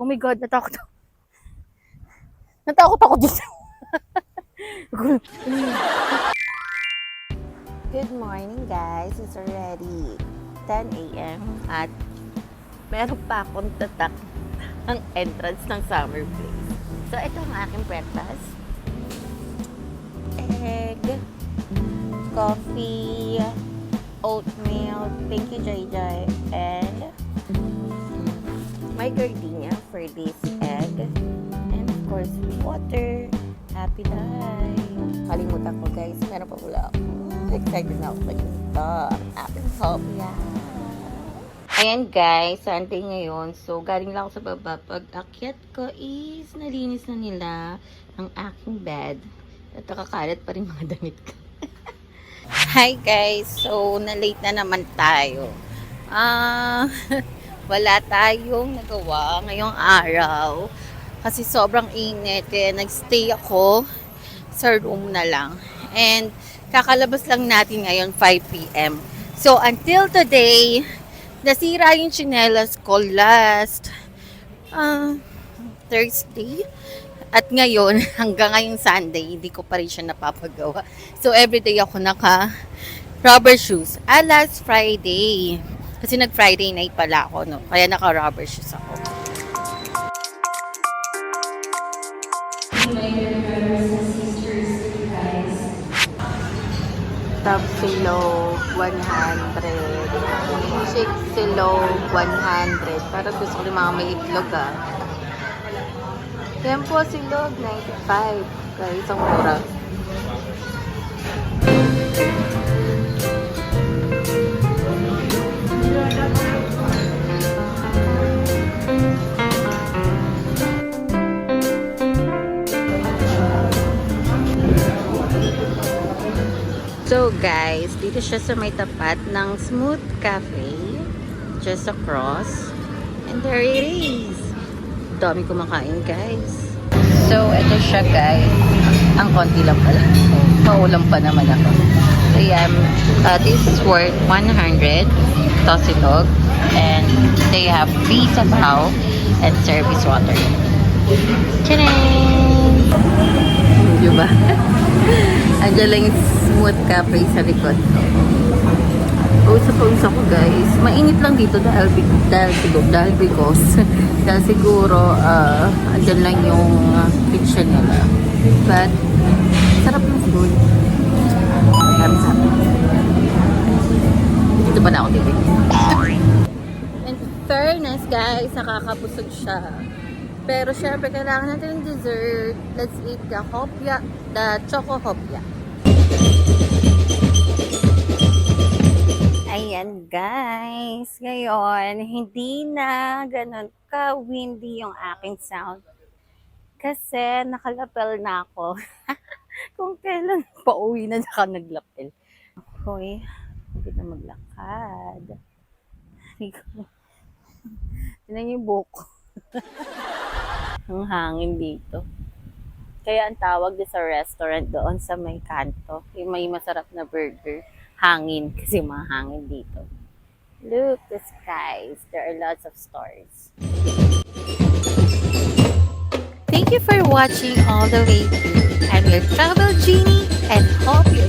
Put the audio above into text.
Oh my God, natakot ako. Natakot ako dito. Good morning guys. It's already 10 a.m. at meron pa akong tatak ang entrance ng summer place. So, ito ang aking breakfast. Egg, coffee, oatmeal, thank you, JJ, and my gardenia for this egg. And of course, water. Happy life. Kalimutan ko guys, meron pa wala ako. Excited na ako sa ito. Ang aking hopya. Ayan guys, Sunday ngayon. So, galing lang ako sa baba. Pag akyat ko is nalinis na nila ang aking bed. At nakakalat pa rin mga damit ko. Hi guys, so na-late na naman tayo. Ah, wala tayong nagawa ngayong araw. Kasi sobrang init. Kaya nagstay ako sa room na lang. And kakalabas lang natin ngayon 5 p.m. So until today, nasira yung chinelas ko last ah, Thursday. At ngayon, hanggang ngayong Sunday, hindi ko pa rin siya napapagawa. So, everyday ako naka rubber shoes. Ah, last Friday. Kasi nag-Friday night pala ako, no? Kaya naka rubber shoes ako. Top silog, 100. Chick silog, 100. Para gusto ko yung mga may itlog, ah. Yan po silog, 95. Guys, ang mura. So guys, dito siya sa may tapat ng Smooth Cafe. Just across. And there it is. Dami kumakain guys. So, ito siya guys. Ang konti lang pala. Maulam pa naman ako. So, yan. Uh, this is worth 100 tosilog. And they have pizza pao and service water. Tcharam! Diba? Andiyan lang yung smooth cafe sa likod ko. Pausa pausa ko guys. Mainit lang dito dahil, dahil siguro, dahil because, dahil siguro, uh, andyan lang yung uh, kitchen nila. But, sarap na siguro. Sarap sarap. Dito pa na ako tibig. In fairness guys, nakakabusog siya. Pero syempre, kailangan natin ng dessert. Let's eat the hopya, the choco hopya. Ayan guys, ngayon hindi na ganun ka-windy yung aking sound. Kasi nakalapel na ako. Kung kailan pa uwi na naka naglapel. Hoy, hindi na maglakad. Tinan yung buhok ang hangin dito. Kaya ang tawag din sa restaurant doon sa may kanto, yung may masarap na burger, hangin kasi mahangin dito. Look, the skies. There are lots of stars. Thank you for watching all the way through. I'm your travel genie and hope your